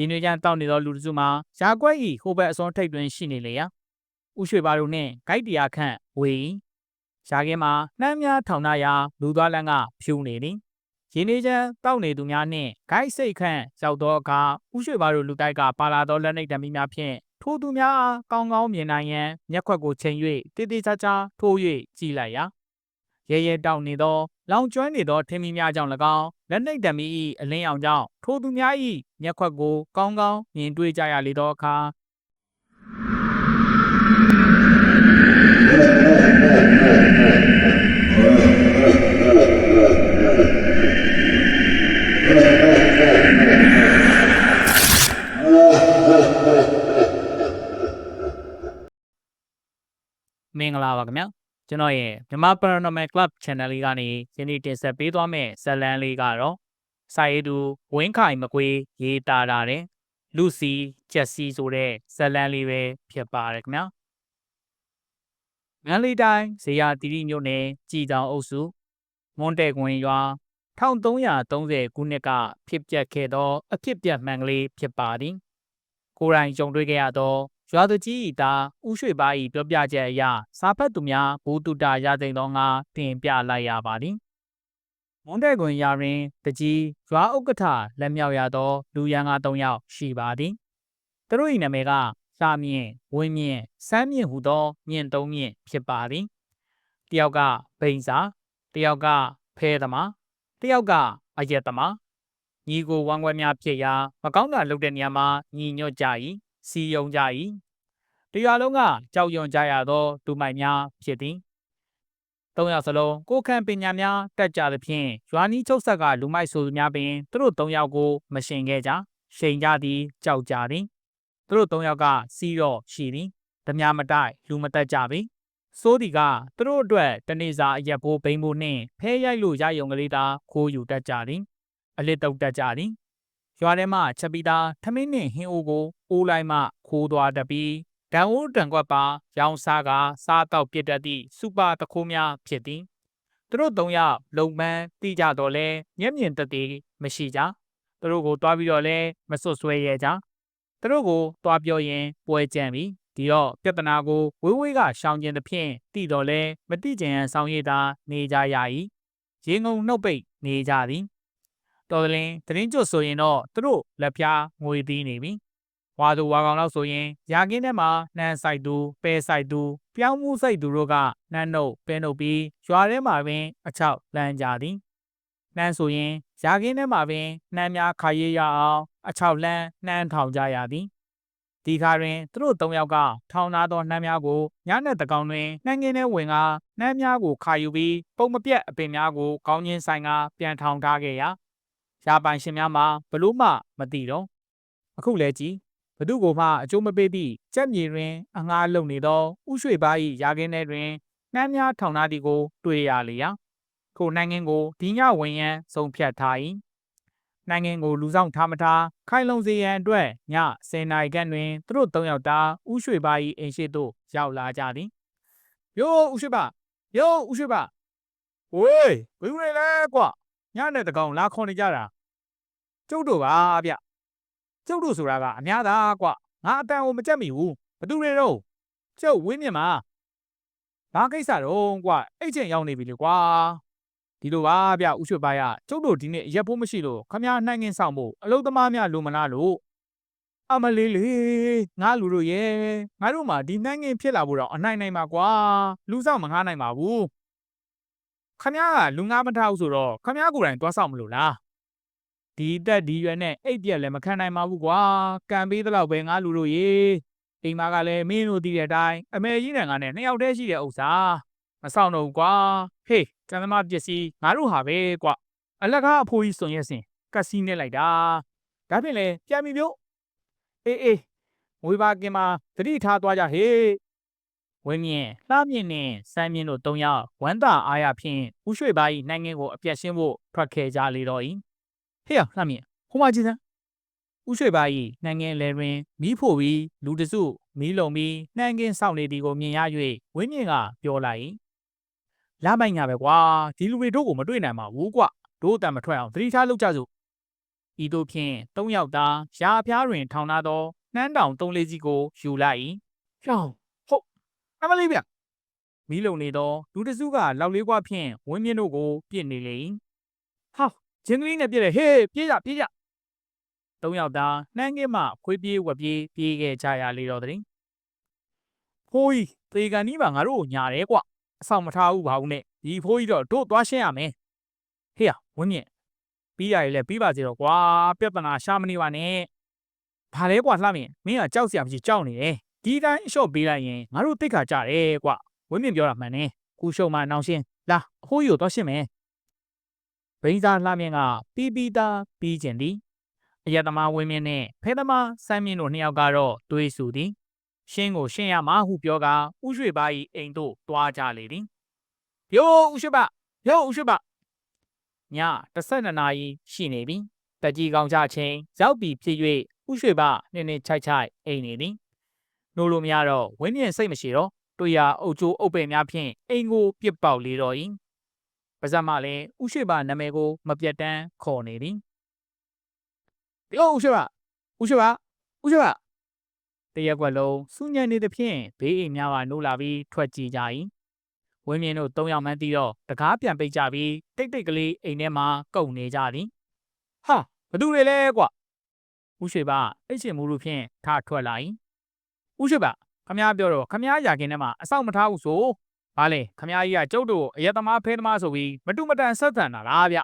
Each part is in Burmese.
ရေနွေးချမ်းတောက်နေသောလူတစ်စုမှာရာကွက်ဤဟိုဘက်အစွန်းထိပ်တွင်ရှိနေလေရာဥရွှေပါတို့နှင့်ဂိုက်တရားခန့်ဝေ၏ရာခင်းမှာနှမ်းများထောင်နှရာလူသွားလန်းကဖြူနေသည်ရေနွေးချမ်းတောက်နေသူများနှင့်ဂိုက်စိတ်ခန့်ရောက်သောအခါဥရွှေပါတို့လူတိုက်ကပါလာသောလက်နှိပ်တံမီများဖြင့်ထိုသူများအားကောင်းကောင်းမြင်နိုင်ရန်မျက်ခွက်ကိုချိန်၍တေးသေးချာချာထိုး၍ကြည့်လိုက်ရာရဲရဲတောက်နေသော လောင်ကျွမ်းနေသောထင်းမီများကြောင့်၎င်းလက်နှိပ်တံမီ၏အလင်းရောင်ကြောင့်ထိုသူများ၏မျက်ခွက်ကိုကောင်းကောင်းမြင်တွေ့ကြရလေသောအခါမင်္ဂလာပါခင်ဗျာ ကျွန်တော်ရဲ့မြန်မာ Paranormal Club Channel လေးကနေယနေ့တင်ဆက်ပေးသွားမယ့်ဇာတ်လမ်းလေးကတော့စာရေးသူဝင်းခိုင်မကွေးရေးသားတာတဲ့လူစီချက်စီဆိုတဲ့ဇာတ်လမ်းလေးပဲဖြစ်ပါတယ်ခင်ဗျာမန္တလေးတိုင်းဇေယျတီရီမြို့နယ်ကြည်တောင်အုပ်စုမွန်တဲ့ကွင်ရွာ1330ခုနှစ်ကဖြစ်ပျက်ခဲ့သော အဖြစ်ပြက်မှန်ကလေးဖြစ်ပါသည်ကိုယ်တိုင်ကြုံတွေ့ခဲ့ရသော ရွာသူကြီးဤသားဥရွှေပါဤပြောပြချက်အရစာဖတ်သူများဘူတုတရသိမ်းသောငါတင်ပြလိုက်ရပါသည်မွန်တဲ့ကွန်ရာတွင်တကြီးရွာဥက္ကဋ္ဌလက်မြောက်ရသော လူရန်ကား၃ယောက်ရှိပါသည်သူတို့၏နာမည်ကစာမြင့်ဝင်းမြင့်စမ်းမြင့်ဟူသောမြင့်သုံးမြင့်ဖြစ်ပါသည်တယောက်ကဘိန်းစာတယောက်ကဖဲသမားတယောက်ကအရက်သမားညီကိုဝမ်းခွဲများဖြစ်ရာမကောင်းတာလုပ်တဲ့နေရာမှာညီညွတ်ကြ၏ စီယုံကြ၏တရွာလုံးကကြောက်ရွံ့ကြရသောလူမိုက်များဖြစ်သည်သုံးယောက်စလုံးကိုယ်ခံပညာများတက်ကြသဖြင့်ရွာနီးချုပ်ဆက်ကလူမိုက်ဆိုသူများပင်သူတို့သုံးယောက်ကိုမရှင်ခဲ့ကြရှိန်ကြသည်ကြောက်ကြသည်သူတို့သုံးယောက်ကစီးတော့ရှိသည်ဓမြမတိုက်လူမတက်ကြပေစိုးဒီကသူတို့အတွက်တနေ့စာအရက်ဖိုးဘိန်းဖိုးနှင့်ဖဲရိုက်လို့ရယုံကလေးသာခိုးယူတတ်ကြသည်အလစ်တုတ်တတ်ကြသည် ရွာထဲမှချက်ပီသားထမင်းနှင့်ဟင်းအိုးကိုအိုးလိုက်မှခိုးသွားတတ်ပြီးဒံအိုးတံကွက်ပါရောင်စားကစားတော့ပြစ်တတ်သည့်စူပါတခိုးများဖြစ်သည်သူတို့သုံးယောက်လုံပန်းတိကြတော့လဲမျက်မြင်သက်သေမရှိကြသူတို့ကိုတွားပြီးတော့လဲမစွတ်ဆွဲရဲကြသူတို့ကိုတွားပြောရင်ပွဲကြံပြီဒီတော့ပြဿနာကိုဝေးဝေးကရှောင်ကျင်သဖြင့်တိတော့လဲမတိကျင်ရန်ဆောင်ရည်သာနေကြရ၏ရေငုံနှုတ်ပိတ်နေကြသည် တော်တယ်လင်းတရင်ကျွတ်ဆိုရင်တော့သူတို့လက်ဖျားငွေသီးနေပြီဝါသူဝါကောင်လောက်ဆိုရင်ရာကင်းထဲမှာနှမ်းဆိုင်သူပဲဆိုင်သူပြောင်းမှုဆိုင်သူတို့ကနှမ်းနှုတ်ပဲနှုတ်ပြီးရွာထဲမှာပင်အချောက်လမ်းကြသည်နှမ်းဆိုရင်ရာကင်းထဲမှာပင်နှမ်းများခါရေးရအောင်အချောက်လမ်းနှမ်းထောင်ကြရသည်ဒီခါတွင်သူတို့၃ယောက်ကထောင်သားသောနှမ်းများကိုညနေတကောင်တွင်နှမ်းငင်းထဲဝင်ကနှမ်းများကိုခါယူပြီးပုံမပြတ်အပင်များကိုကောင်းချင်းဆိုင်ကပြန်ထောင်ထားခဲ့ရာ ရာပိုင်ရှင်များမှာဘလို့မှမသိတော့အခုလဲကြည်ဘသူကိုမှအကျိုးမပေးသည့်ကြက်မြေတွင်အငှားလုံနေသောဥရွှေပါ၏ရာခင်းထဲတွင်နှမ်းများထောင်ထားသည်ကို တွေ့ရလေရာထိုနိုင်ငံကိုဒီညဝင်ရန်ဆုံးဖြတ်ထား၏နိုင်ငံကိုလူဆောင်ထားမထားခိုင်လုံစေရန်အတွက်ည10နာရီခန့်တွင်သူတို့၃ယောက်သားဥရွှေပါ၏အိမ်ရှိသို့ရောက်လာကြသည်ယိုးဥရွှေပါယိုးဥရွှေပါဝေးဘယ်လိုလဲကွာ ညနဲ့တကောင်လာခေါ်နေကြတာကျုပ်တို့ပါဗျကျုပ်တို့ဆိုတာကအများသားကွငါအတန်ကိုမကြက်မိဘူးဘသူတွေတော့ကျုပ်ဝင်းမြင်မှာဘာကိစ္စတော့ကွအဲ့ချိန်ရောက်နေပြီလေကွာဒီလိုပါဗျဥရွှေပါရကျုပ်တို့ဒီနေ့ရက်ဖို့မရှိလို့ခမည်းနှိုင်းငင်းဆောင်ဖို့အလုသမားများလိုမလားလို့အမလေးလေးငါလူတို့ရဲ့ငါတို့မှဒီနှိုင်းငင်းဖြစ်လာဖို့တော့အနိုင်နိုင်ပါကွာလူဆောင်မငားနိုင်ပါဘူး ခမည်းကလူငားမထားဘူးဆိုတော့ခမည်းကိုယ်တိုင်သွားဆောင်မလို့လားဒီတက်ဒီရွယ်နဲ့အိတ်ပြက်လည်းမခံနိုင်ပါဘူးကွာကံပေးသလောက်ပဲငါလူတို့ရေအိမ်မကလည်းမင်းတို့သိတဲ့အတိုင်းအမေကြီးနဲ့ငါနဲ့နှစ်ယောက်တည်းရှိတဲ့ဥစ္စာမဆောင်တော့ဘူးကွာဟေးကံသမားပစ္စည်းငါတို့ဟာပဲကွာအလကားအဖိုးကြီးစွန်ရက်စင်ကက်စီနဲ့လိုက်တာဒါဖြင့်လေပြန်ပြီပြုတ်အေးအေးငွေပါကင်မှာတတိထားသွားကြဟေး ဝင်းမြင့်လှမြင့်နဲ့စမ်းမြင့်တို့၃ယောက်ဝမ်းသာအားရဖြင့်ဦးရွှေပါ၏နိုင်ငံကိုအပြတ်ရှင်းဖို့ထွက်ခဲ့ကြလေတော့၏ဟေ့ရလှမြင့်ဟိုမှာကြည့်စမ်းဦးရွှေပါ၏နိုင်ငံလဲတွင်မီးဖို့ပြီးလူတစုမီးလုံပြီးနှမ်းကင်းဆောင်နေသည်ကိုမြင်ရ၍ဝင်းမြင့်ကပြောလိုက်၏လာမိုက်ညာပဲကွာဒီလူတွေတို့ကိုမတွေ့နိုင်ပါဘူးကွာတို့အတန်မထွက်အောင်သတိထားလုပ်ကြစို့ဤသို့ဖြင့်၃ယောက်သာရာဖျားတွင်ထောင်ထားသောနှမ်းတောင်သုံးလေးစီးကိုယူလိုက်၏။ဖြောင်းဟုတ် အမလေးဗျမီးလုံနေသောလူတစ်စုကလောက်လေးကွာဖြင့်ဝင်းမြင့်တို့ကိုပြစ်နေလေ၏။ဟာဂျင်းကလေးနဲ့ပြစ်တယ်ဟေးပြေးကြပြေးကြသုံးယောက်သာနှမ်းကင်းမှခွေးပြေးဝက်ပြေးပြေးခဲ့ကြရလေတော့တဲ့။ဖိုးကြီးသေကန်ကြီးပါငါတို့ကိုညာတယ်ကွအဆောင်မထားဘူးပါဘူးနဲ့ဒီဖိုးကြီးတော့တို့သွားရှင်းရမယ်။ဟေးရဝင်းမြင့်ပြီးရတယ်လေပြီးပါစေတော့ကွာပြဿနာရှာမနေပါနဲ့။ဘာလဲကွာလှမြင့်မင်းကကြောက်စရာမရှိကြောက်နေတယ်။ ဒီတိုင်းအလျှော့ပေးလိုက်ရင်ငါတို့တိတ်ခါကြတယ်ကွဝင်းမြင့်ပြောတာမှန်တယ်။ကူရှုံမနောင်ရှင်းလာအဖိုးကြီးကိုသွားရှင်းမယ်။ဘိန်းစားလှမြင့်ကပြီးပြီးသားပြီးကျင်သည်။အယက်သမားဝင်းမြင့်နဲ့ဖဲသမားစမ်းမြင့်တို့နှစ်ယောက်ကတော့တွေးဆူသည်။ရှင်းကိုရှင်းရမှာဟုပြောကဥရွှေပါ၏အိမ်သို့တွားကြလေသည်။ယိုးဥရွှေပါယိုးဥရွှေပါည12နာရီရှိနေပြီ။တကြီးကောင်ကြချင်းရောက်ပြီဖြစ်၍ဥရွှေပါနင်းနေချိုက်ချိုက်အိမ်နေသည်။ နိုးလို့မရတော့ဝင်းမြင့်စိတ်မရှိတော့တွေ့ရအုပ်ချိုးအုပ်ပဲ့များဖြင့်အိမ်ကိုပြစ်ပေါက်လေတော့၏။ပါဇက်မှလည်းဥရွှေပါနာမည်ကိုမပြတ်တမ်းခေါ်နေသည်။ပြောဥရွှေပါဥရွှေပါဥရွှေပါတရက်ကွက်လုံးစူးညံနေသဖြင့်ဘေးအိမ်များကနိုးလာပြီးထွက်ကြည့်ကြ၏။ဝင်းမြင့်တို့၃ယောက်မှန်းပြီးတော့တကားပြန်ပိတ်ကြပြီးတိတ်တိတ်ကလေးအိမ်ထဲမှာကုတ်နေကြသည်။ဟာဘသူတွေလဲကွ။ဥရွှေပါအိတ်ချင်မှုလို့ဖြင့်ထားထွက်လာ၏။ ဥရွှေပါခမားပြောတော့ခမားရာခင်ထဲမှာအဆောက်မထားဘူးဆို။ဘာလဲခမားကြီးကကျုပ်တို့အယက်သမားဖဲသမားဆိုပြီးမတူမတန်ဆက်ဆံတာလားဗျ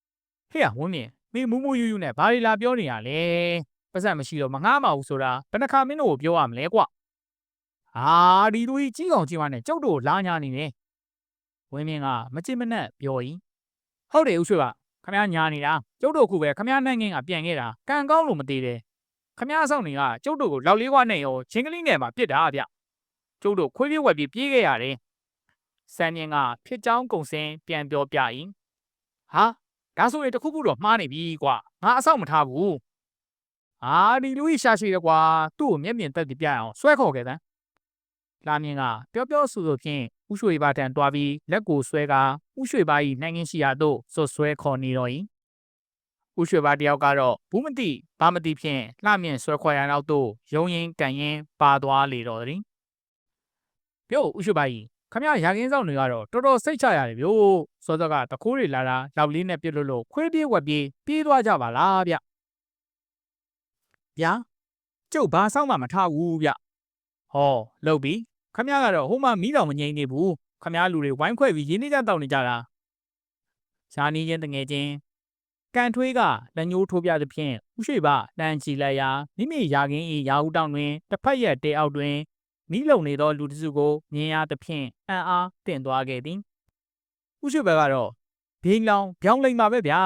။ဟေ့ရဝင်းမြင့်မင်းမူးမူးယူးယူးနဲ့ဘာတွေလာပြောနေရလဲ။ပတ်စံမရှိတော့မငှားမဘူးဆိုတာဘယ်နှခါမင်းတို့ကိုပြောရမလဲကွ။ဟာဒီလူကြီးကြီးကောင်ကြီးမနဲ့ကျုပ်တို့ကိုလာညာနေတယ်။ဝင်းမြင့်ကမချစ်မနှက်ပြော၏။ဟုတ်တယ်ဦးရွှေပါခမားညာနေတာကျုပ်တို့ခုပဲခမားနိုင်ငင်းကပြန်ခဲ့တာကံကောင်းလို့မသေးတယ် ခမားဆောင်တွေကကျုပ်တို့ကိုလောက်လေးကွာနဲ့ရောချင်းကလေးနဲ့မှပြစ်တာဗျကျုပ်တို့ခွေးပြေးဝက်ပြေးပြေးခဲ့ရတယ်စံမြင့်ကဖြစ်ချောင်းကုံစင်းပြန်ပြောပြ၏ဟာဒါဆိုရင်တခုခုတော့မှားနေပြီကွာငါအဆောက်မထားဘူးအာဒီလူကြီးရှာရှိတယ်ကွာသူ့ကိုမျက်မြင်သက်တည်ပြအောင်ဆွဲခေါ်ခဲ့တဲ့လာမြင့်ကပြောပြောဆိုဆိုဖြင့်ဥရွှေပါတန်တွားပြီးလက်ကိုဆွဲကဥရွှေပါ၏နိုင်ငင်းရှိရာသို့ဆွဆွဲခေါ်နေတော့၏ ဥရွှေပါတယောက်ကတော့ဘူးမတိဘာမတိဖြင့်လှမြင့်ဆွဲခွာရနောက်သို့ရုံရင်ကန်ရင်ပါသွားလေတော့သည်ပြောဥရွှေပါ၏ခမရရာကင်းဆောင်တွေကတော့တော်တော်စိတ်ချရတယ်ဗျို့စောစောကတခိုးတွေလာတာလောက်လေးနဲ့ပြစ်လို့လို့ခွေးပြေးဝက်ပြေးပြေးသွားကြပါလားဗျဗျာကျုပ်ဘာဆောင်မှမထားဘူးဗျဟောလုတ်ပြီခမရကတော့ဟိုမှမီးတော်မငိမ့်နေဘူးခမရလူတွေဝိုင်းခွဲပြီးရင်းနှီးကြတောက်နေကြတာရှားနီးချင်းတငယ်ချင်း ကန်ထွေးကလက်ညှိုးထိုးပြသဖြင့်ဥရှိဘတန်ချီလိုက်ရာမိမိရာခင်း၏ရာဟုတောင်းတွင်တစ်ဖက်ရက်တဲအောက်တွင်မိလုံနေသောလူတစ်စုကိုမြင်ရသဖြင့်အံ့အားတင့်သွားခဲ့သည်ဥရှိဘကတော့ဘိန်းလောင်ပြောင်းလိမ့်ပါပဲဗျာ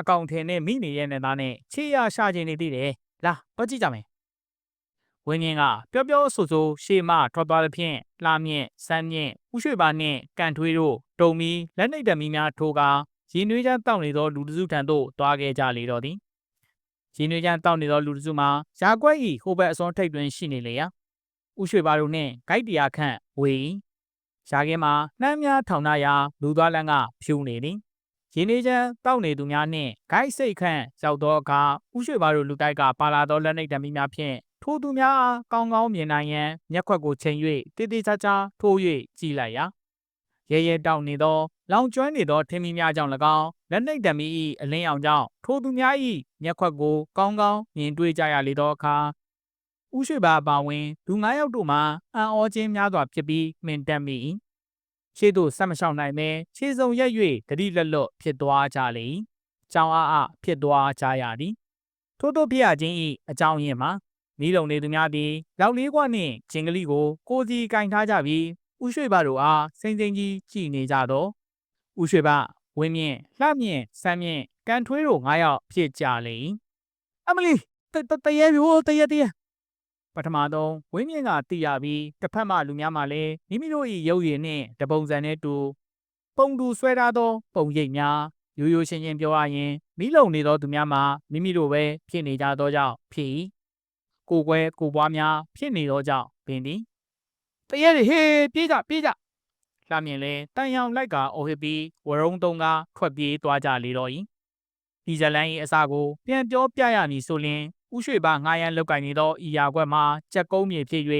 အကောင်ထဲနဲ့မိနေတဲ့နေသားနဲ့ခြေရရှာခြင်းနေသေးတယ်လာတော့ကြည့်ကြမယ်ဝင်းမြင့်ကပျော့ပျော့ဆူဆူရှေ့မှထွက်သွားသဖြင့်လှမြင့်စမ်းမြင့်ဥရွှေပါနှင့်ကန်ထွေးတို့တုံမီလက်နှိပ်တမီများထိုးကာ ရင်းနှွေးချမ်းတောက်နေသောလူတစုထံသို့တွားခဲ့ကြလေတော့သည်ရင်းနှွေးချမ်းတောက်နေသောလူတစုမှာရာကွက်၏ဟိုဘက်အစွန်းထိပ်တွင်ရှိနေလေရာဥရွှေပါတို့နှင့်ဂိုက်တရာခန့်ဝေ၏ရာခင်းမှာနှမ်းများထောင်နာရာလူသွားလန်းကဖြူနေသည်ရင်းနှွေးချမ်းတောက်နေသူများနှင့်ဂိုက်စိတ်ခန့်ရောက်သောအခါဥရွှေပါတို့လူတိုက်ကပါလာသောလက်နှိပ်တမီများဖြင့်ထိုသူများအားကောင်းကောင်းမြင်နိုင်ရန်မျက်ခွက်ကိုချိန်၍တေးသေးချာချာထိုး၍ကြည့်လိုက်ရာ ရဲရဲတောက်နေသောလောင်ကျွမ်းနေသောထင်းမီများကြောင့်၎င်းလက်နှိပ်တမီ၏အလင်းရောင်ကြောင့်ထိုသူများ၏မျက်ခွက်ကိုကောင်းကောင်းမြင်တွေ့ကြရလေသောအခါဥရှိပါအပါဝင်လူ၅ယောက်တို့မှအံ့ဩခြင်းများစွာဖြစ်ပြီးမှင်တက်မိ၏ရှေ့သို့ဆက်မလျှောက်နိုင်ပဲခြေစုံရက်၍တတိလက်လွတ်ဖြစ်သွားကြလေ၏ကြောင်အားအဖြစ်သွားကြရသည်ထို့သောဖြစ်ရခြင်း၏အကြောင်းရင်းမှာမိလုံနေသူများသည်လောက်လေးကွနှင့်ဂျင်ကလေးကိုကိုစီကင်ထားကြပြီး ဥရွှေဘတို့အားစိမ့်စိမ့်ကြီးကြည်နေကြတော့ဥရွှေဘဝင်းမြင့်လှမြင့်ဆမ်းမြင့်ကန်ထွေးတို့၅ယောက်ဖြစ်ကြလေအမလီတတရဲပြိုတရဲတရဲပထမဆုံးဝင်းမြင့်ကတည်ရပြီးတစ်ဖက်မှလူများမှလည်းမိမိတို့၏ရုပ်ရည်နှင့်တပုံစံနဲ့တူပုံတူဆွဲထားသော ပုံရိပ်များရိုးရိုးရှင်းရှင်းပြောရရင်မိလုံနေသောသူများမှာမိမိတို့ပဲဖြစ်နေကြသောကြောင့်ဖြစ်၏ကိုကွဲကိုပွားများဖြစ်နေသောကြောင့်ပင်သည် တရဲတွေဟေးပြေးကြပြေးကြလှမြင်လဲတန်ရောင်လိုက်ကအော်ဟစ်ပြီးဝရုံးသုံးကထွက်ပြေးသွားကြလေတော့၏ဒီဇလန်၏အစာကိုပြန်ပြောပြရမည်ဆိုရင်ဥရွှေပါငားရန်လောက်ကင်နေသောဤယာကွက်မှာကြက်ကုန်းမြေဖြစ်၍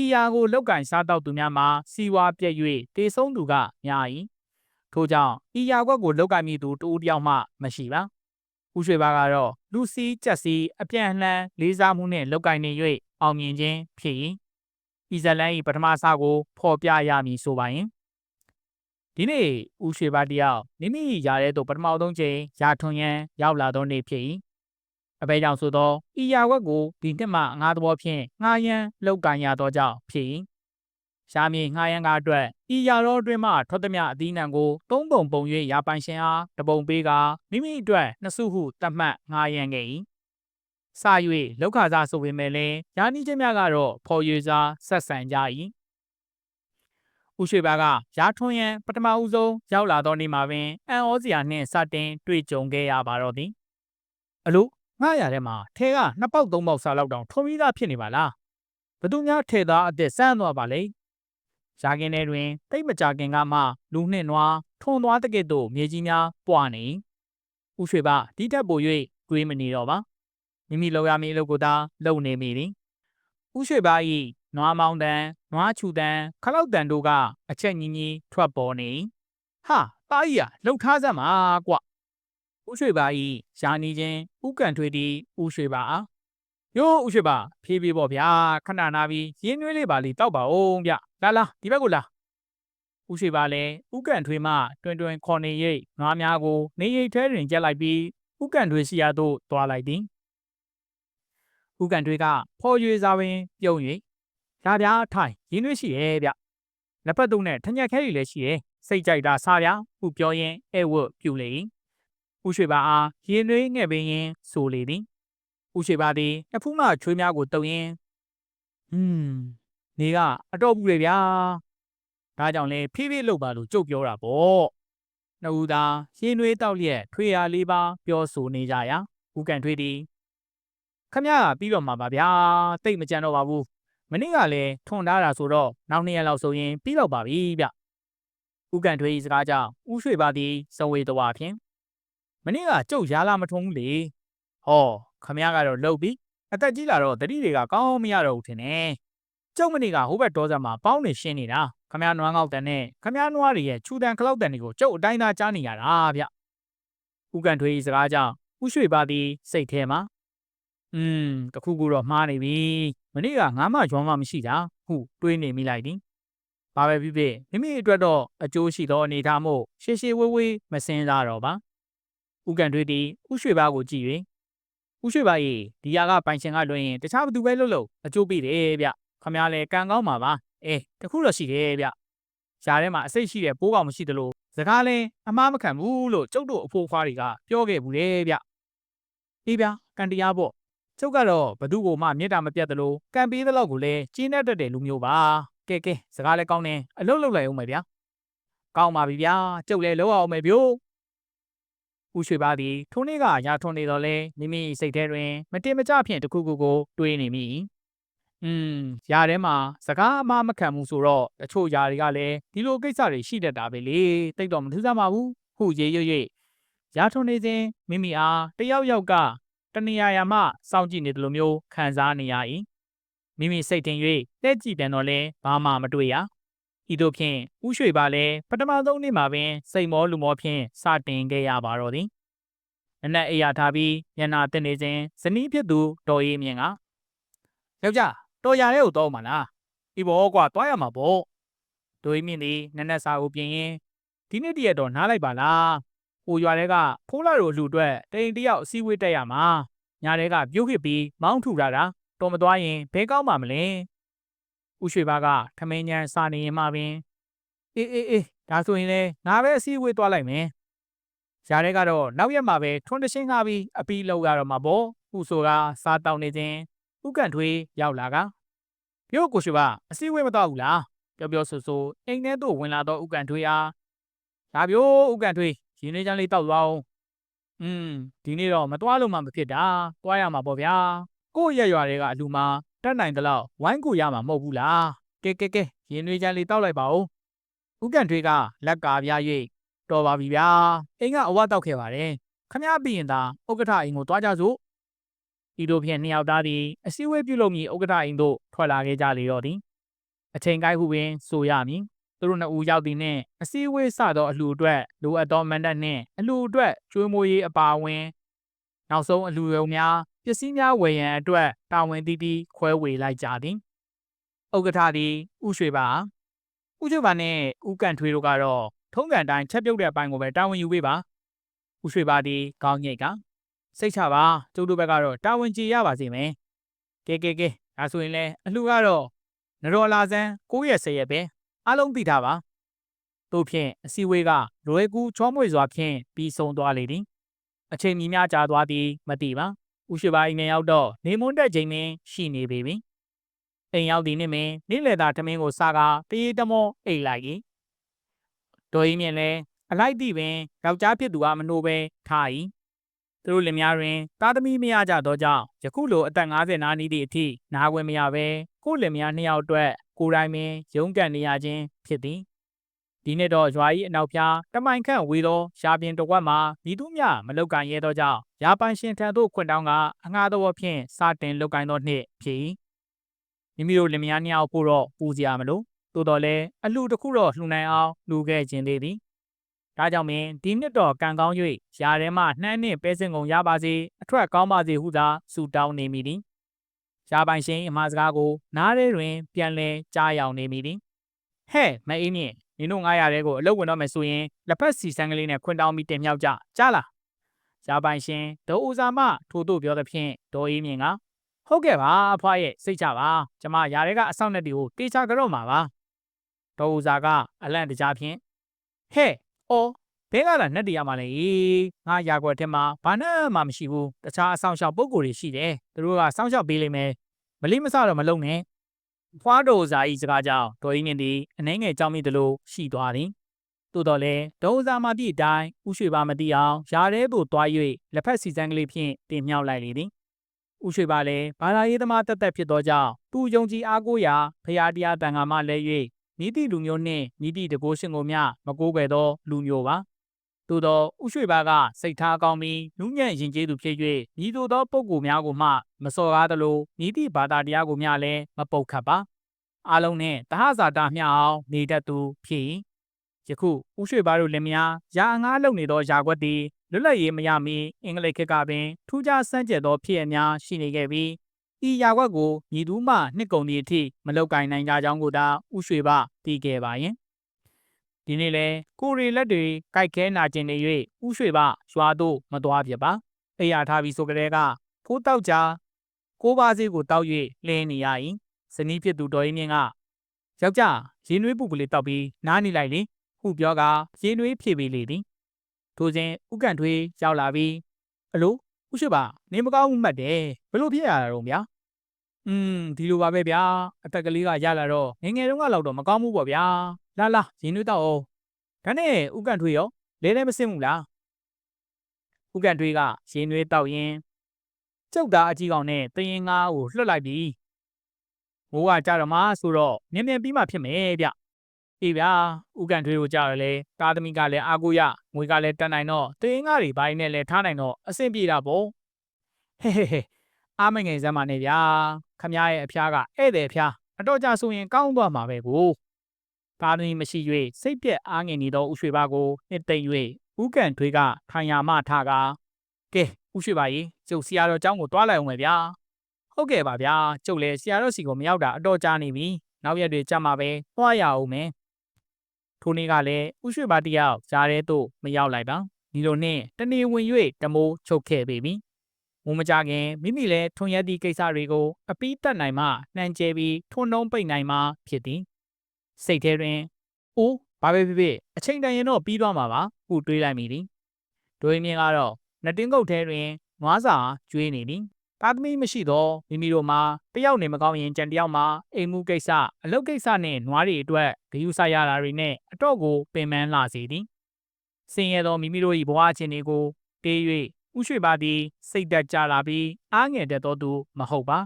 ဤယာကိုလောက်ကင်စားတော့သူများမှာစီဝါပြက်၍တေဆုံးသူကများ၏ထို့ကြောင့်ဤယာကွက်ကိုလောက်ကင်မိသူတူတယောက်မှမရှိပါဥရွှေပါကတော့လူစီကြက်စီအပြန်အလှန်လေးစားမှုနှင့်လောက်ကင်နေ၍အောင်မြင်ခြင်းဖြစ်၏ ဤဇလန်၏ပထမစာကိုဖော်ပြရမည်ဆိုပါရင်ဒီနေ့ဦးရွှေပါတယောက်မိမိရာတဲ့သို့ပထမဆုံးချိန်ရာထွန်ရန်ရောက်လာသောနေ့ဖြစ်၏အဘဲကြောင့်ဆိုသောဤယာဝက်ကိုဒီနှစ်မှငါသဘောဖြင့်ငှားရန်လောက်ကန်ရသောကြောင့်ဖြစ်၏ရှားမြေငှားရန်ကအတွက်ဤယာတော်အတွင်းမှထွက်သည်များအသီးနှံကိုသုံးပုံပုံ၍ရာပိုင်ရှင်အားတပုံပေးကမိမိအတွက်နှစ်စုဟုသတ်မှတ်ငှားရန်ခဲ့၏ စာ၍လောက်ခစားဆိုပေမဲ့လည်းယာနီချင်းများကတော့ဖော်ရွေစားဆက်ဆံကြ၏ဦးရွှေပါကရာထွန်းရန်ပထမဦးဆုံးရောက်လာသောနေ့မှာပင်အန်ဩစရာနှင့်စတင်တွေ့ကြုံခဲ့ရပါတော့သည်အလို့ငှားရတဲ့မှာထဲကနှစ်ပေါက်သုံးပေါက်စားလောက်တောင်ထုံပြီးသားဖြစ်နေပါလားဘသူများထဲသားအသက်ဆန်းသွားပါလေရာကင်းထဲတွင်တိတ်မကြခင်ကမှလူနှင့်နွားထွန်သွားတဲ့ကဲ့သို့မြေကြီးများပွားနေဦးရွှေပါဒီတက်ပို၍တွေးမနေတော့ပါ မိမိလောက်ရမည့်အလုပ်ကိုသာလုပ်နေမိသည်ဦးရွှေပါ၏နွားမောင်းတန်နွားချူတန်ခလောက်တန်တို့ကအချက်ညီညီထွက်ပေါ်နေဟာတားကြီးอ่ะလှုပ်ထားစမ်းပါကွဦးရွှေပါဤရှားနေခြင်းဥကန်ထွေးသည်ဦးရွှေပါအားယိုးဦးရွှေပါဖြည်းဖြည်းပေါ့ဗျာခဏနာပြီးရင်းနှွေးလေးပါလေးတောက်ပါဦးဗျလာလာဒီဘက်ကိုလာဦးရွှေပါလည်းဥကန်ထွေးမှတွင်တွင်ခေါ်နေရိပ်ငါးများကို နေရိပ်ထဲတွင်ကျက်လိုက်ပြီးဥကန်ထွေးစီရသို့သွားလိုက်သည် ဥကန်ထွေးကဖော်ရွေစာပင်ပြုံး၍ဒါဗျာထိုင်ရင်းနှွေးရှိရဲ့ဗျလက်ဖက်တုံးနဲ့ထညက်ခဲတွေလည်းရှိရဲ့စိတ်ကြိုက်တာစားဗျာဟုပြောရင်းအဲဝတ်ပြုလေ၏ဦးရွှေပါအားရင်နှွေးငှဲ့ပင်ရင်းဆိုလေသည်ဦးရွှေပါသည်အဖူးမှချွေးများကိုတုံရင်းဟွန်းနေကအတော့ဘူးလေဗျာဒါကြောင့်လဲဖြည်းဖြည်းလုပ်ပါလို့ကြုတ်ပြောတာပေါ့နှစ်ဦးသာရင်နှွေးတောက်လျက်ထွေရာလေးပါပြောဆိုနေကြရာဦးကန်ထွေးသည် ခမရပြီးတော့မှာပါဗျာတိတ်မကြံတော့ပါဘူးမနေ့ကလည်းထွန်ထားတာဆိုတော့နောက်နှစ်ရက်လောက်ဆိုရင်ပြီးတော့ပါပြီဗျဦးကန်ထွေး၏စကားကြောင့်ဦးရွှေပါသည်စံဝေတော်ဖြင့်မနေ့ကကျုပ်ရာလာမထုံးဘူးလေဟောခမရကတော့လှုပ်ပြီအသက်ကြီးလာတော့တတိတွေကကောင်းမရတော့ဘူးထင်တယ်ကျုပ်မနေ့ကဟိုဘက်တောစံမှာပေါင်းနေရှင်းနေတာခမရနွားငေါက်တန်နဲ့ခမရနွားတွေရဲ့ခြူတန်ခလောက်တန်တွေကိုကျုပ်အတိုင်းသားကြားနေရတာဗျဦးကန်ထွေး၏စကားကြောင့်ဦးရွှေပါသည်စိတ်ထဲမှာ อืมတခုခုတော့မှားနေပြီမနေ့ကငါမှရွာမှမရှိတာဟုတွေးနေမိလိုက်သည်ဘာပဲဖြစ်ဖြစ်မိမိအတွက်တော့အကျိုးရှိသောအနေအထားမို့ရှေးရှေးဝေးဝေးမစင်စားတော့ပါဥကန်တွေးသည်ဥရွှေပါကိုကြည့်၍ဥရွှေပါ၏ဒီယာကပိုင်ရှင်ကလွှင့်ရင်တခြားဘသူပဲလုပ်လို့အကျိုးပေးတယ်ဗျခမ ्या လဲကံကောင်းပါပါအဲတခုတော့ရှိတယ်ဗျရှားထဲမှာအစိတ်ရှိတဲ့ပိုးကောင်မရှိသလိုစကားလဲအမားမခံဘူးလို့ကျုပ်တို့အဖိုးဖွားတွေကပြောခဲ့ဘူးလေဗျအေးဗျကန်တရားပေါ့ ကျုပ်ကတော့ဘသူ့ကိုမှမေတ္တာမပြတ်သလိုကံပေးသလောက်ကိုလည်းကျင်းတတ်တဲ့လူမျိုးပါကဲကဲစကားလည်းကောင်းတယ်အလုပ်လုပ်လိုက်အောင်မယ်ဗျာကောင်းပါပြီဗျာကျုပ်လည်းလုပ်အောင်မယ်ဗျို့ဦးရွှေပါသည်ထိုနေ့ကရာထွန်နေတော့လဲမိမိစိတ်ထဲတွင်မတင်မကြဖြင့်တခုခုကိုတွေးနေမိอืมຢာထဲမှာစကားအမမခံမှုဆိုတော့တချို့ຢာတွေကလည်းဒီလိုကိစ္စတွေရှိတတ်တာပဲလေတိတ်တော့မထူးဆန်းပါဘူးဟုရေးရွရွရာထွန်နေစဉ်မိမိအားတယောက်ယောက်က တနေရာရာမှစောင့်ကြည့်နေတယ်လို့မျိုးခံစားနေရ၏မိမိစိတ်တင်၍လက်ကြည့်ပြန်တော့လဲဘာမှမတွေ့ရဤသို့ဖြင့်ဥရွှေပါလည်းပထမဆုံးနေ့မှာပင်စိတ်မောလူမောဖြင့်စတင်ခဲ့ရပါတော့သည်နနက်အိယာထားပြီးညနာတင်နေစဉ်ဇနီးဖြစ်သူတော်အေးမြင့်ကယောက်ျားတော်ရတဲ့ကိုတော့မလားဤဘောကွာတွားရမှာပေါ့တော်အေးမြင့်သည်နနက်စာကိုပြင်ရင်ဒီနေ့တရက်တော့နားလိုက်ပါလား ဟိုရွာတွေကဖိုးလာတို့လူအတွက်တိန်တယောက်အစည်းအဝေးတက်ရမှာညာတွေကပြုတ်ခစ်ပြီးမောင်းထူလာတာတော်မသွားရင်ဘဲကောင်းပါမလဲဦးရွှေပါကထမင်းညံစာနေရင်မှပင်အေးအေးအေးဒါဆိုရင်လည်းငါပဲအစည်းအဝေးသွားလိုက်မယ်ရှားတဲ့ကတော့နောက်ရက်မှာပဲထွန်းတရှင်းကားပြီးအပီးလောက်ရတော့မှာပေါ့ခုဆိုကစားတောင်းနေခြင်းဥကန်ထွေးရောက်လာကပြုတ်ကိုရွှေပါအစည်းအဝေးမတော့ဘူးလားပြောပြောဆိုဆိုအိမ်ထဲသို့ဝင်လာတော့ဥကန်ထွေးအားဒါပြိုးဥကန်ထွေး ရင်းနေချမ်းလေးတောက်သွားအောင်อืมဒီနေ့တော့မသွားလို့မှမဖြစ်တာသွားရမှာပေါ့ဗျာကိုယ့်ရက်ရွာတွေကအလူမှာတက်နိုင်သလောက်ဝိုင်းကူရမှာမဟုတ်ဘူးလားကဲကဲကဲရင်နွေးချမ်းလေးတောက်လိုက်ပါဦးဥကန်ထွေးကလက်ကာပြား၍တော်ပါပြီဗျာအိမ်ကအဝတ်တောက်ခဲ့ပါတယ်ခမည်းပြီးရင်သာဥက္ကဋ္ဌအိမ်ကိုသွားကြစို့ဤတို့ဖြင့်နှစ်ယောက်သားသည်အစည်းအဝေးပြုလုပ်မည်ဥက္ကဋ္ဌအိမ်သို့ထွက်လာခဲ့ကြလေတော့သည်အချိန်ကိုက်ဟုပင်ဆိုရမည် သူတို့နှစ်ဦးရောက်သည်နှင့်အစည်းအဝေးစသောအလှူအတွက်လိုအပ်သောမန်တပ်နှင့်အလှူအတွက်ကျွေးမွေးရေးအပါအဝင် နောက်ဆုံးအလှူရုံများပစ္စည်းများဝယ်ရန်အတွက်တာဝန်တည်တည်ခွဲဝေလိုက်ကြသည်ဥက္ကဋ္ဌသည်ဥရွှေပါဥရွှေပါနှင့်ဥကန်ထွေးတို့ကတော့ထုံးကန်တိုင်းချက်ပြုတ်တဲ့အပိုင်းကိုပဲတာဝန်ယူပေးပါဥရွှေပါသည်ကောင်းငိတ်ကစိတ်ချပါကျုပ်တို့ဘက်ကတော့တာဝန်ကျေရပါစေမယ်ကဲကဲကဲဒါဆိုရင်လည်းအလှူကတော့နရော်လာဆန်း9ရက်10ရက်ပဲ အားလုံးသိထားပါတို့ဖြင့်အစည်းအဝေးကလွယ်ကူချောမွေ့စွာဖြင့်ပြီးဆုံးသွားလေသည်အချိန်မြများကြာသွားသည်မသိပါဥရှိပါအိမ်နဲ့ရောက်တော့နေမွန်းတက်ချိန်တွင်ရှိနေပေပြီအိမ်ရောက်သည်နှင့်ပင်နေ့လည်သာထမင်းကိုစားကာတရေတမောအိတ်လိုက်၏ဒေါ်ကြီးမြင်လဲအလိုက်သည်ပင်ယောက်ျားဖြစ်သူကမနှိုးပဲထား၏သူတို့လင်များတွင်သားသမီးမရကြသောကြောင့်ယခုလိုအသက်50နားနီးသည့်အထိနားခွင့်မရဘဲ ကိုယ်လင်မယားနှစ်ယောက်အတွက်ကိုယ်တိုင်ပင်ရုန်းကန်နေရခြင်းဖြစ်သည်ဒီနေ့တော့ရွာကြီးအနောက်ပြားတမိုင်ခန့်ဝေသောရှားပြင်တစ်ဝက်မှာမိသူမြမလောက်ကန်ရဲသောကြောင့်ရာပိုင်ရှင်ထံသို့ခွင့်တောင်းကအငှားသောဖြင့်စတင်လောက်ကန်သောနှစ်ဖြစ်၏မိမိတို့လင်မယားနှစ်ယောက်ဖို့တော့ပူစရာမလိုသို့တော်လည်းအလှတစ်ခုတော့လှူနိုင်အောင်လှူခဲ့ခြင်းသေးသည်ဒါကြောင့်ပင်ဒီနှစ်တော့ကံကောင်း၍ယာထဲမှနှမ်းနှင့်ပဲစင်ကုန်ရပါစေအထွက်ကောင်းပါစေဟုသာဆုတောင်းနေမိသည် ရှားပိုင်ရှင်အမှားစကားကိုနားထဲတွင်ပြန်လဲကြားရောက်နေမိသည်ဟဲ့မအေးမြင့်နင်တို့900ရဲကိုအလုပ်ဝင်တော့မယ်ဆိုရင်လက်ဖက်စီဆန်းကလေးနဲ့ခွင့်တောင်းပြီးတင်မြောက်ကြကြားလားရှားပိုင်ရှင်ဒေါ်ဦးစာမထို့သို့ပြောသဖြင့်ဒေါ်အေးမြင့်ကဟုတ်ကဲ့ပါအဖွားရဲ့စိတ်ချပါကျမຢာတွေကအဆောက်နဲ့တီကိုတေချာကြော့မှာပါဒေါ်ဦးစာကအလန့်တကြားဖြင့်ဟဲ့အော် ဘဲကလာနှက်တရားမှလည်းငါရာခွက်ထဲမှာဘာနဲ့မှမရှိဘူးတခြားအဆောင်ရှောက်ပုံကိုယ်တွေရှိတယ်သူတို့ကစောင့်ရှောက်ပေးလိမ့်မယ်မလိမစတော့မလုံနဲ့ဖွားတော်ဇာဤစကားကြောင့်ဒေါ်ကြီးမြင့်သည်အနှဲငယ်ကြောက်မိသလိုရှိသွားသည်သို့တော်လည်းဒေါ်ဇာမပြည့်အတိုင်းဥရွှေပါမသိအောင်ယားထဲသို့သွား၍လက်ဖက်စီစန်းကလေးဖြင့်တင်မြောက်လိုက်လေသည်ဥရွှေပါလည်းဘာသာရေးသမားတက်တက်ဖြစ်သောကြောင့်သူယုံကြည်အားကိုးရာဖရာတရားတန်ခါမှလဲ၍မိတိလူမျိုးနှင့်မိတိတကိုးရှင်ကိုမျှမကိုးကွယ်သောလူမျိုးပါ သို့သောဥရွှေပါကစိတ်ထားကောင်းပြီးနူးညံ့ရင်ကျေးသူဖြစ်၍ညီတို့သောပုဂ္ဂိုလ်များကိုမှမစော်ကားသလိုမိတိဘာသာတရားကိုမျှလည်းမပုတ်ခတ်ပါအားလုံးနဲ့တဟဇာတာမျှအောင်နေတတ်သူဖြစ်၏ယခုဥရွှေပါတို့လင်မယားရာအငားလုံနေသောယာကွက်သည်လွတ်လပ်ရေးမရမီအင်္ဂလိပ်ခေတ်ကပင်ထူးခြားစမ်းကြဲသောဖြစ်အများရှိနေခဲ့ပြီးဤယာကွက်ကိုမြည်သူမှနှစ်ကုန်သည့်အထိမလောက်ကင်နိုင်ကြကြောင်းကိုသာဥရွှေပါသိခဲ့ပါရင် ဒီနေ့လဲကိုရီလက်တွေကြိုက်ခဲနာကျင်နေ၍ဥရွှေပါရွာသို့မသွားပြပါအိယာထားပြီးဆိုကြတဲ့ကဖိုးတောက်ကြကိုးပါးစီကိုတောက်၍လင်းနေရ၏ဇနီးဖြစ်သူဒေါ်ရင်းမြင့်ကယောက်ျားရင်းနှွေးပူကလေးတောက်ပြီးနားနေလိုက်လေဟုပြောကရင်းနှွေးဖြည့်ပေးလေသည်ထိုစဉ်ဥကန်ထွေးရောက်လာပြီးအလိုဥရှိပါနေမကောင်းမှုမှတ်တယ်ဘယ်လိုဖြစ်ရတာတော့ဗျာอืมဒီလိုပါပဲဗျာအသက်ကလေးကရလာတော့ငငယ်တုန်းကလောက်တော့မကောင်းဘူးပေါ့ဗျာ လာလာရင်းနှွေးတော့အောင်ဒါနဲ့ဥကန်ထွေးရောလဲလဲမစင်ဘူးလားဥကန်ထွေးကရင်းနှွေးတောက်ရင်ကျုပ်သားအကြီးကောင်နဲ့တရင်ငါးကိုလွှတ်လိုက်ပြီမိုးကကြတော့မှဆိုတော့မြင်မြင်ပြီးမှဖြစ်မယ်ဗျအေးဗျာဥကန်ထွေးကိုကြရလဲတာသမီကလည်းအာကိုရငွေကလည်းတက်နိုင်တော့တရင်ငါးတွေဘိုင်းနဲ့လည်းထားနိုင်တော့အဆင်ပြေတာပေါ့ဟဲဟဲဟဲအားမငယ်စမ်းပါနဲ့ဗျာခမရဲ့အဖျားကဧည့်သည်ဖျားအတော့ကြဆိုရင်ကောင်းသွားမှာပဲကို တာသမီမရှိ၍စိတ်ပြက်အားငယ်နေသောဥရွှေပါကိုနှစ်သိမ့်၍ဥကန်ထွေးကထိုင်ရမှထကကဲဥရွှေပါကြီးကျုပ်ဆရာတော်ကျောင်းကိုတွားလိုက်အောင်မယ်ဗျာဟုတ်ကဲ့ပါဗျာကျုပ်လည်းဆရာတော်စီကိုမရောက်တာအတော်ကြာနေပြီနောက်ရက်တွေကြာမှပဲသွားရအောင်မယ်ထိုနေ့ကလည်းဥရွှေပါတယောက်ဂျားရဲသို့မရောက်လိုက်ပါဒီလိုနှင့်တနေဝင်၍တမိုးချုပ်ခဲ့ပေပြီမုံမကြခင်မိမိလည်းထွန်ရက်သည့်ကိစ္စတွေကိုအပီးတက်နိုင်မှနှံကျဲပြီးထွန်းနှုံးပိတ်နိုင်မှဖြစ်သည် စိတ်ထဲတွင်အိုးဘာပဲဖြစ်ဖြစ်အချိန်တန်ရင်တော့ပြီးသွားမှာပါဟုတွေးလိုက်မိသည်ဒွေမြင့်ကတော့နှတင်းကုတ်ထဲတွင်နွားစာကျွေးနေသည်သားသမီးမရှိတော့မိမိတို့မှာတယောက်နေမကောင်းရင်ကြံတယောက်မှာအိမ်မှုကိစ္စအလုပ်ကိစ္စနဲ့နွားတွေအတွက်ဂရုစိုက်ရတာတွေနဲ့အတော့ကိုပင်ပန်းလာစေသည်ဆင်းရဲသောမိမိတို့၏ဘဝအခြေအနေကိုတေး၍ဥရွှေပါသည်စိတ်သက်ကြလာပြီးအားငယ်တတ်သောသူမဟုတ်ပါ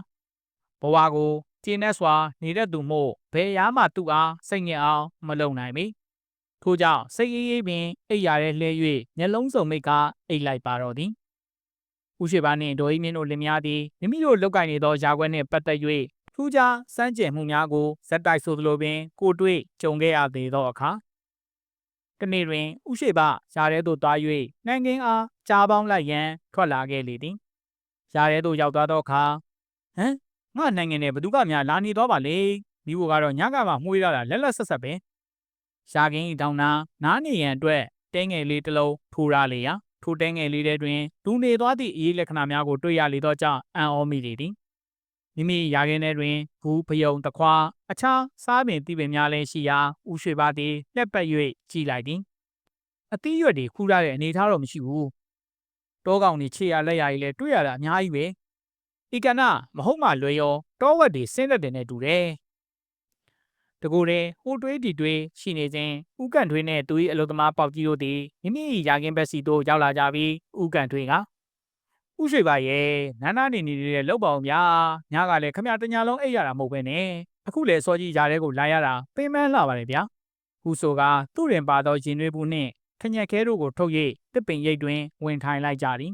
ဘဝကို ကျင်းနဲ့စွာနေတဲ့သူမို့ဘယ်ရားမှသူ့အားစိတ်ညစ်အောင်မလုပ်နိုင်ပေထို့ကြောင့်စိတ်အေးအေးပင်အိပ်ရတဲ့လှဲ၍မျက်လုံးစုံမိတ်ကအိပ်လိုက်ပါတော့သည်ဦးရှိပါနှင့်ဒေါ်ဤမြင့်တို့လင်မယားသည်မိမိတို့လောက်ကင်နေသောယာကွက်နှင့်ပတ်သက်၍ထူးခြားစမ်းကြယ်မှုများကိုဇက်တိုက်ဆိုသလိုပင် ကိုတွေ့ကြုံခဲ့ရသေးသောအခါတနေ့တွင်ဥရှိပါယာထဲသို့သွား၍နှံကင်းအားကြားပေါင်းလိုက်ရန်ထွက်လာခဲ့လေသည်ယာထဲသို့ရောက်သွားသောအခါဟမ် ငါနိုင်ငံနဲ့ဘသူကများလာနေတော့ပါလေမိဖို့ကတော့ညကမှမှုေးရတာလက်လက်ဆက်ဆက်ပဲရှာကင်းဤတောင်းနာနားနေရန်အတွက်တဲငယ်လေးတစ်လုံးထိုးရလေရာထိုတဲငယ်လေးထဲတွင်လူနေသွားသည့်အေးလက္ခဏာများကိုတွေ့ရလေသောကြောင့်အံ့ဩမိလေသည်မိမိရာခင်းထဲတွင်ဘူးဖယုံတခွာအခြားစားပင်တိပင်များလည်းရှိရာဥရွှေပါသည်လက်ပတ်၍ကြည်လိုက်သည်အသီးရွက်တွေခူးရတဲ့အနေအထားတော့မရှိဘူးတောကောင်တွေခြေရလက်ရည်လည်းတွေ့ရတာအများကြီးပဲ ဤကနမဟုတ်မှလွယ်ရောတောဝက်တွေဆင်းသက်တယ်နဲ့တူတယ်တကူတဲ့ဟိုတွေးဒီတွေးရှိနေခြင်းဥကန်ထွေးနဲ့သူ၏အလုသမားပေါက်ကြီးတို့သည်မိမိ၏ရာကင်းဘက်စီသို့ရောက်လာကြပြီးဥကန်ထွေးကဥရွှေပါရဲ့နန်းနာနေနေတဲ့လောက်ပါအောင်ဗျာညကလည်းခမရတညာလုံးအိပ်ရတာမဟုတ်ပဲနဲ့အခုလေစောကြီးຢာတဲ့ကိုလာရတာပင်မလှပါတယ်ဗျာဟူဆိုကသူ့ရင်ပါသောရင်နွေးဘူးနှင့်ခညက်ခဲတို့ကိုထုတ်၍တစ်ပင်ရိပ်တွင်ဝင်ထိုင်လိုက်ကြသည်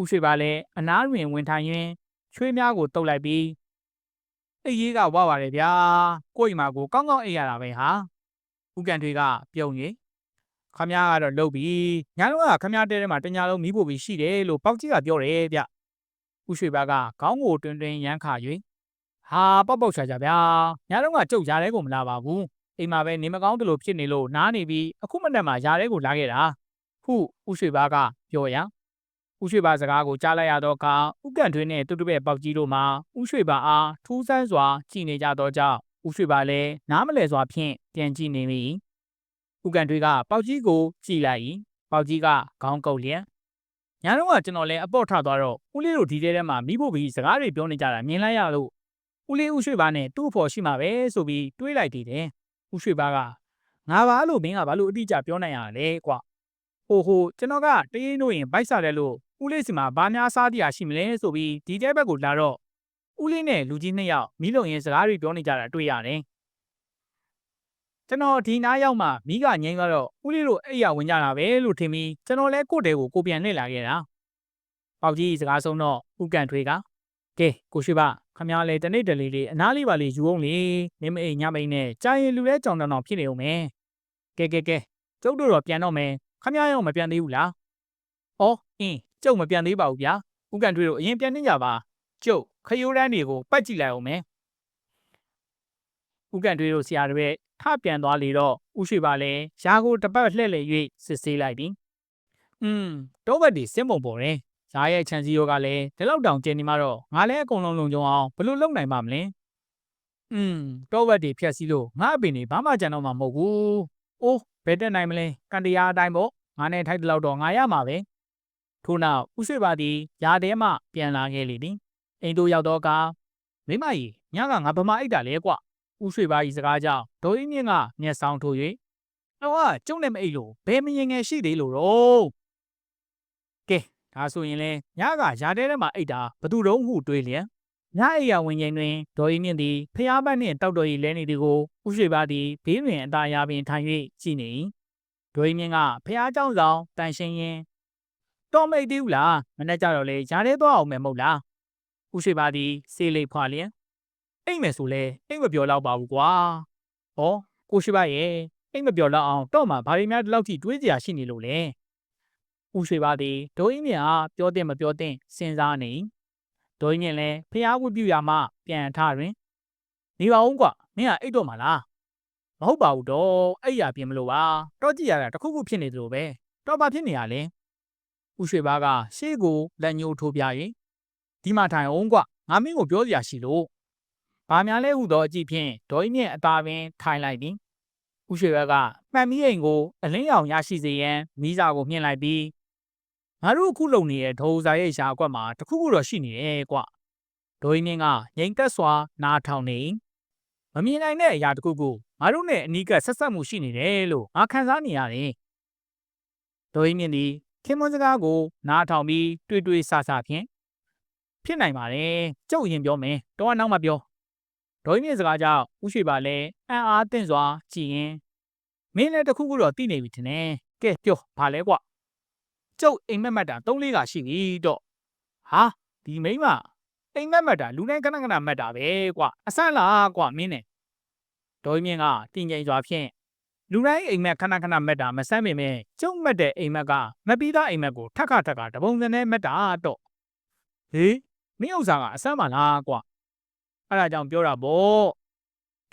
ဥရွှေပါလည်းအနားတွင်ဝင်ထိုင်ရင်းချွေးများကိုတုပ်လိုက်ပြီးအိရေးကဝပါတယ်ဗျာကိုယ့်အိမ်မှာကိုကောင်းကောင်းအိပ်ရတာပဲဟာဥကန်တွေကပြုံး၍ခမ ्या ကတော့လှုပ်ပြီးညလုံးကခမ ्या တဲထဲမှာတညာလုံးမီးဖို့ပြီးရှိတယ်လို့ပေါက်ကြီးကပြောတယ်ဗျဥရွှေပါကခေါင်းကိုတွင်တွင်ရမ်းခါ၍ဟာပေါက်ပေါက်ချာချာဗျာညလုံးကကြုတ်ရားတဲ့ကိုမလာပါဘူးအိမ်မှာပဲနေမကောင်းတယ်လို့ဖြစ်နေလို့နားနေပြီးအခုမနေ့မှရားတဲ့ကိုလာခဲ့တာဟုဥရွှေပါကပြောရ ဦးရွှေပါစကားကိုကြားလိုက်ရသောအခါဥကန်ထွေးနှင့်တူတူပဲပေါက်ကြီးတို့မှာဦးရွှေပါအားထူးဆန်းစွာကြည်နေကြသောကြောင့်ဦးရွှေပါလည်းနားမလဲစွာဖြင့်ပြန်ကြည့်နေမိဥကန်ထွေးကပေါက်ကြီးကိုကြည့်လိုက်ပေါက်ကြီးကခေါင်းကုပ်လျက်ညာတော့ကကျွန်တော်လည်းအပေါ့ထသွားတော့ဦးလေးတို့ဒီထဲထဲမှာမိဖို့ပြီးစကားတွေပြောနေကြတာမြင်လိုက်ရလို့ဦးလေးဦးရွှေပါနဲ့သူ့အဖော်ရှိမှာပဲဆိုပြီးတွေးလိုက်တည်တယ်ဦးရွှေပါကငါပါလို့မင်းကဘာလို့အတိအကျပြောနိုင်ရလဲကွာဟိုဟိုကျွန်တော်ကတရင်တို့ရင်ဘိုက်စားတယ်လို့ ဦးလေးစီမှာဘာများစားတရားရှိမလဲဆိုပြီးဒီတဲဘက်ကိုလာတော့ဦးလေးနဲ့လူကြီးနှစ်ယောက်မီးလုံရင်စကားတွေပြောနေကြတာတွေ့ရတယ်ကျွန်တော်ဒီနားရောက်မှမိကငိမ့်သွားတော့ဦးလေးတို့အဲ့ရဝင်ကြတာပဲလို့ထင်ပြီးကျွန်တော်လဲကိုယ့်တဲကိုကိုပြန်လှည့်လာခဲ့တာပေါက်ကြီးစကားဆုံးတော့ဥကန်ထွေးကကဲကိုရှိပါခမ ्या လေတနေ့တလေးလေးအနားလေးပါလေးယူအောင်လေနေမအိမ်ညမိန်နဲ့ကြာရင်လူလဲကြောင်တောင်တောင်ဖြစ်နေအောင်မယ်ကဲကဲကဲကျုပ်တို့တော့ပြန်တော့မယ်ခမ ्या ရောမပြန်သေးဘူးလားဩအင်း ကျုပ်မပြန်သေးပါဘူးဗျာဥကန်ထွေးတို့အရင်ပြန်နေကြပါကျုပ်ခရိုးတန်းတွေကိုပတ်ကြည့်လိုက်အောင်မယ်ဥကန်ထွေးတို့ဆရာတပည့်ထပြန်သွားလေတော့ဥရှိပါလဲရာကိုတပတ်လှည့်လေ၍စစ်ဆေးလိုက်သည်อืมတောဘက်ဒီစင်ပုံပေါ်တယ်ဇာရဲ့ခြံစည်းရောကလည်းဒီလောက်တောင်ကျင်းနေမှတော့ငါလည်းအကုန်လုံးလုံကြုံအောင်ဘယ်လိုလုပ်နိုင်မှာမလဲอืมတောဘက်ဒီဖြတ်စည်းလို့ငါအပင်နေဘာမှကြံတော့မှာမဟုတ်ဘူးအိုးဘယ်တက်နိုင်မလဲကန်တရားအတိုင်းပေါ့ငါနဲ့ထိုက်တလောက်တော့ငါရမှာပဲ ထို့နောက်ဦးရွှေပါသည်ယာထဲမှပြန်လာခဲ့လေသည်အိမ်တို့ရောက်တော့ကမိမကြီးညကငါဗမာအိတ်တာလဲကွဦးရွှေပါကြီးစကားကြောင့်ဒေါ်အင်းမြင့်ကမျက်စောင်းထိုး၍တော့ကကျုံနဲ့မအိတ်လို့ဘယ်မရင်ငယ်ရှိသေးလို့တော့ကဲဒါဆိုရင်လဲညကယာထဲထဲမှာအိတ်တာဘသူတုံးဟုတွေးလျက်ညအိယာဝင်ချိန်တွင်ဒေါ်အင်းမြင့်သည်ဖျားပတ်နှင့်တောက်တော်၏လဲနေသည်ကိုဦးရွှေပါသည်ဘေးတွင်အသာယာပင်ထိုင်၍ကြည့်နေဒေါ်အင်းမြင့်ကဖျားเจ้าဆောင်တန်ရှင်းရင် တော်မိတ်သေးဘူးလားမနေ့ကျတော့လေဂျားသေးသွားအောင်မယ်မဟုတ်လားဦးရှိပါသည်စေးလိပ်ဖွာလျင်အိမ်မယ်ဆိုလဲအိမ်မပြောတော့ပါဘူးကွာဟောကိုရှိပါရဲ့အိမ်မပြောတော့အောင်တော့မှဘာတွေများဒီလောက်ထိတွေးကြရရှိနေလို့လဲဦးရှိပါသည်ဒိုးအင်းမြအားပြောတဲ့မပြောတဲ့စဉ်းစားနေဒိုးအင်းမြလည်းဖျားဝတ်ပြူရမှပြန်ထတွင်နေပါဦးကွာမင်းကအိတ်တော့မှာလားမဟုတ်ပါဘူးတော့အဲ့ရပြင်မလို့ပါတော့ကြည့်ရတာတခုခုဖြစ်နေသလိုပဲတော့ဘာဖြစ်နေရလဲ ဦးရွှေဘားကရှေ့ကိုလက်ညှိုးထိုးပြရင်ဒီမှာထိုင်အောင်ကွငါမင်းကိုပြောစရာရှိလို့ဘာများလဲဟုသောအကြည့်ဖြင့်ဒေါ်ကြီးမြင့်အသာပင်ထိုင်လိုက်သည်ဦးရွှေဘက်ကမှန်မီးအိမ်ကိုအလင်းရောင်ရရှိစေရန်မိစာကိုမြှင့်လိုက်ပြီးငါတို့အခုလုံနေတဲ့ဒေါ်ဦးစာရဲ့ရှာအကွက်မှာတခုခုတော့ရှိနေတယ်ကွဒေါ်ကြီးမြင့်ကငိမ်သက်စွာနားထောင်နေမမြင်နိုင်တဲ့အရာတခုခုငါတို့နဲ့အနီးကပ်ဆက်ဆက်မှုရှိနေတယ်လို့ငါခံစားနေရတယ်ဒေါ်ကြီးမြင့်သည် ခင်မွန်းစကားကို နားထောင်ပြီးတွေ့တွေ့ဆဆဖြင့်ဖြစ်နိုင်ပါတယ်ကျုပ်ရင်ပြောမယ်တော့နောက်မှပြောဒေါ်ကြီးမြင့်စကားကြောင့်ဥရှိပါလဲအံ့အားသင့်စွာကြည်ရင်မင်းလည်းတစ်ခုခုတော့သိနေပြီထင်တယ်ကဲပြောဘာလဲကွကျုပ်အိမ်မက်မက်တာ၃လေးကရှိပြီတော့ဟာဒီမိန်းမအိမ်မက်မက်တာလူတိုင်းခဏခဏမက်တာပဲကွအဆန်းလားကွမင်းနဲ့ဒေါ်မြင့်ကတင်ကြိမ်စွာဖြင့် လူတိုင်းအိမ်မက်ခဏခဏမက်တာမဆန်းပေမဲ့ကျုံမက်တဲ့အိမ်မက်ကမပြီးသားအိမ်မက်ကိုထက်ခါထက်ခါတပုံစံနဲ့မက်တာတော့ဟေးမင်းဥစ္စာကအဆန်းပါလားကွအဲ့ဒါကြောင့်ပြောတာပေါ့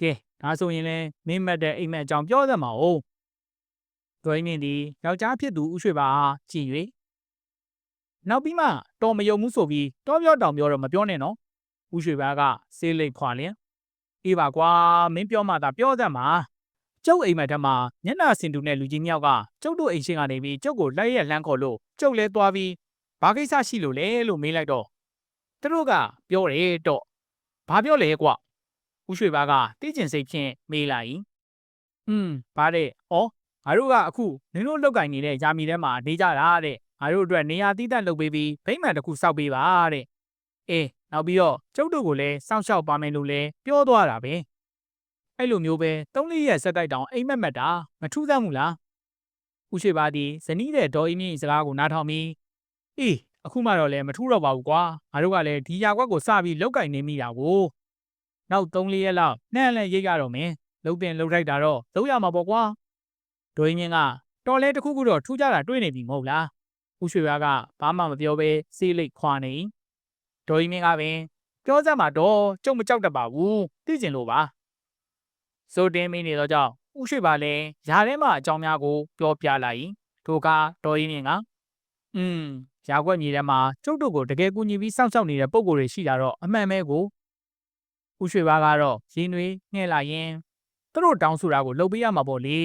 ကဲဒါဆိုရင်လည်းမင်းမက်တဲ့အိမ်မက်အကြောင်းပြောသမှာဟုတ်ဒေါ်မြင့်ဒီယောက်ျားဖြစ်သူဥရွှေပါကြည်၍နောက်ပြီးမှတော်မယုံမှုဆိုပြီးတောပြောတောင်ပြောတော့မပြောနဲ့နော်ဥရွှေပါကစေးလိတ်ခွာလျင်အေးပါကွာမင်းပြောမှသာပြောတတ်မှာ ကျုပ်အိမ်မက်ထက်မှာညနာစင်တူနဲ့လူကြီးမြောက်ကကျုပ်တို့အိမ်ရှိကနေပြီးကျုပ်ကိုလိုက်ရက်လှမ်းခေါ်လို့ကျုပ်လဲသွားပြီးဘာကိစ္စရှိလို့လဲလို့မေးလိုက်တော့သူတို့ကပြောတယ်တော့ဘာပြောလဲကွဥရွှေပါကတိကျင်စိတ်ဖြင့်မေးလိုက်อืมဗါတဲ့ဩငါတို့ကအခုနင်တို့လောက်ကင်နေတဲ့ယာမီထဲမှာနေကြတာတဲ့ငါတို့အတွက်နေရာတည်တတ်လုပ်ပေးပြီးဗိမ္မာန်တစ်ခုစောက်ပေးပါတဲ့အေးနောက်ပြီးတော့ကျုပ်တို့ကိုလည်းစောင့်ရှောက်ပါမယ်လို့လည်းပြောသွားတာပဲ အဲ့လိုမျိုးပဲသုံးလေးရက်ဆက်တိုက်တောင်အိမ်မက်မက်တာမထူးဆန်းဘူးလားဥရှိပါဒီဇနီးတဲ့ဒေါ်အင်းမြင့်စကားကိုနားထောင်ပြီးအေးအခုမှတော့လည်းမထူးတော့ပါဘူးကွာငါတို့ကလည်းဒီယာကွက်ကိုစပြီးလောက်ကင်နေမိတာကိုနောက်သုံးလေးရက်လောက်နှံ့လည်းရိတ်ရတော့မယ်လှုပ်တင်လှုပ်ထိုက်တာတော့လုပ်ရမှာပေါ့ကွာဒေါ်အင်းမြင့်ကတော်လဲတစ်ခုခုတော့ထူးကြတာတွေ့နေပြီမဟုတ်လားဦးရွှေဘကဘာမှမပြောဘဲစေးလိတ်ခွာနေဒေါ်ကြီးမင်းကပင်ပြောစမ်းမှာတော့ကျုံမကြောက်တတ်ပါဘူးသိကျင်လို့ပါ စိုးတင်းမင်းနေတော့ကြောင့်ဦးရွှေပါလည်းယာထဲမှာအကြောင်းများကိုပြောပြလိုက်ထိုကဒေါ်ကြီးမင်းကอืมရာခွက်မြေထဲမှာကျုပ်တို့ကိုတကယ်ကူညီပြီးစောင့်ရှောက်နေတဲ့ပုံကိုယ်တွေရှိတာတော့အမှန်ပဲကိုဦးရွှေပါကတော့ရင်းနှွေးငှဲ့လာရင်သူတို့တောင်းဆိုတာကိုလုပ်ပေးရမှာပေါ့လေ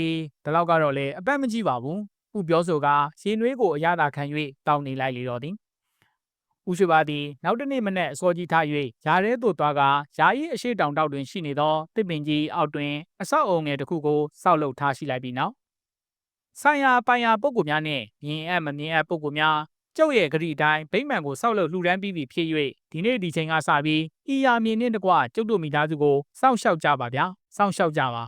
ဒါတော့ကတော့လေအပတ်မကြည့်ပါဘူးဥပြောဆိုကရင်နွေးကိုအရသာခံ၍တောင်းနေလိုက်လေတော့သည် ဥရှိပါသည်နောက်တစ်နေ့မနေ့အစောကြီးထား၍ယာရဲသို့သွားကယာယီအရှိတောင်တောက်တွင်ရှိနေသောတစ်ပင်ကြီးအောက်တွင်အဆောက်အုံငယ်တစ်ခုကိုစောက်လုပ်ထားရှိလိုက်ပြီးနောက်ဆိုင်ရာပိုင်ရာပုဂ္ဂိုလ်များနှင့်မြင်အပ်မမြင်အပ်ပုဂ္ဂိုလ်များကျုပ်ရဲ့ဂရီတိုင်းဗိမ္မာန်ကိုစောက်လုပ်လှူဒန်းပြီးပြီဖြစ်၍ဒီနေ့ဒီချိန်ကစပြီးဤယာမြင်နှင့်တကွကျုပ်တို့မိသားစုကိုစောင့်ရှောက်ကြပါဗျာစောင့်ရှောက်ကြပါ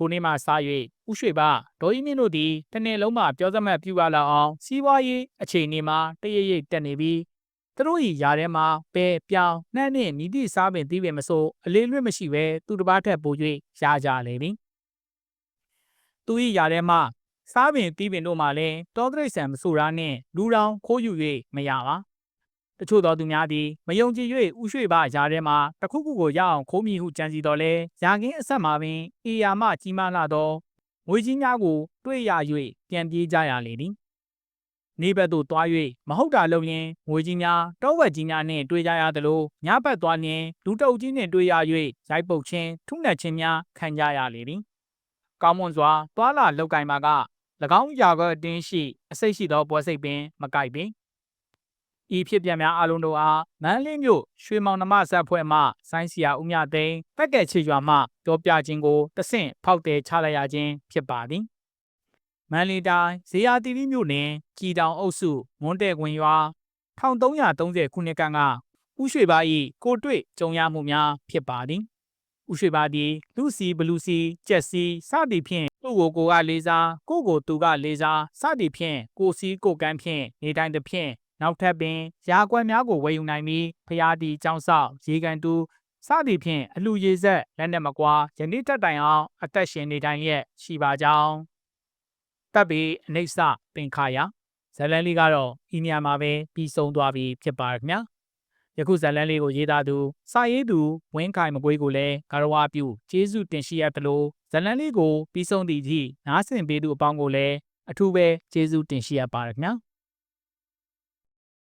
ထိုနေ့မှစ၍ဥရွှေပါဒေါ်ကြီးမြင့်တို့သည်တစ်နေ့လုံးမှပြောစမှတ်ပြူပါလောက်အောင်စီးပွားရေးအခြေအနေမှာတရရိပ်တက်နေပြီးသူတို့၏ຢာထဲမှာပဲပြောင်းနှမ်းနှင့်မြည်သည့်စားပင်သီးပင်မဆိုအလေးလွတ်မရှိဘဲသူတစ်ပါးထက်ပို၍ရကြလေသည်သူ၏ຢာထဲမှာစားပင်သီးပင်တို့မှလည်းတောတရိษံမဆိုရနှင့်လူတောင်ခိုးယူ၍မရပါ တချို့သောသူများသည်မယုံကြည်၍ဥရွှေပါရားထဲမှတခုခုကိုရအောင်ခိုးမိဟုကြံစီတော်လဲရာကင်းအဆက်မှာပင်အေယာမကြီးမားလာသောငွေကြီးများကို တွေ့ရ၍ပြန်ပြေးကြရလေသည်နေဘက်သို့သွား၍မဟုတ်တာလုပ်ရင်ငွေကြီးများတောဝက်ကြီးများနှင့်တွေ့ကြရသလိုညဘက်သွားရင်လူတုပ်ကြီးနှင့်တွေ့ရ၍ရိုက်ပုတ်ခြင်းထုနှက်ခြင်းများခံကြရလေသည်ကောင်းမွန်စွာသွားလာလောက်ကင်မှာက၎င်းရာကအတင်းရှိအစိတ်ရှိသောပွဲစိတ်ပင်မကိုက်ပင် ဤဖြစ်ပြန်များအလုံးတို့အားမန်းလေးမြို့ရွှေမောင်နှမဆက်ဖွဲ့မှဆိုင်းစီယာဦးမြသိန်းပက်ကက်ချေရွာမှပြောပြခြင်းကိုတဆင့်ဖောက်တယ်ချလိုက်ရခြင်းဖြစ်ပါသည်မန္တလေးတိုင်းဇေယျတီရီမြို့နယ်ကြည်တောင်အုပ်စုမွန်းတဲ့ကွင်ရွာ1330ခုနှစ်ကကဥရွှေပါ၏ကိုတွေ့ကြုံရမှုများဖြစ်ပါသည်ဥရွှေပါသည်လူစီဘလူစီကြက်စီစသည်ဖြင့်သူ့ကိုကိုကလေးစားကိုကိုသူကလေးစားစသည်ဖြင့်ကိုစီကိုကန်းဖြင့်နေတိုင်းတစ်ဖြင့် နောက်ထပ်ပင်ရာကွက်များကိုဝယ်ယူနိုင်ပြီးဖျားတီចောင်းဆောက်ရေကန်တူစသည်ဖြင့်အလူရေဆက်လက်နက်မကွာယနေ့တက်တိုင်အောင်အသက်ရှင်နေတိုင်းရဲ့ရှိပါကြောင်းတပ်ပြီးအနိစ္စပင်ခါယဇလန်လေးကတော့ဤနေရာမှာပဲပြီးဆုံးသွားပြီဖြစ်ပါခင်ဗျာယခုဇလန်လေးကိုရေးသားသူစာရေးသူဝင်းခိုင်မကွေးကိုလည်းဂရဝပြုကျေးဇူးတင်ရှိရသလိုဇလန်လေးကိုပြီးဆုံးသည့်အထိနားဆင်ပေးသူအပေါင်းကိုလည်းအထူးပဲကျေးဇူးတင်ရှိရပါတယ်ခင်ဗျာ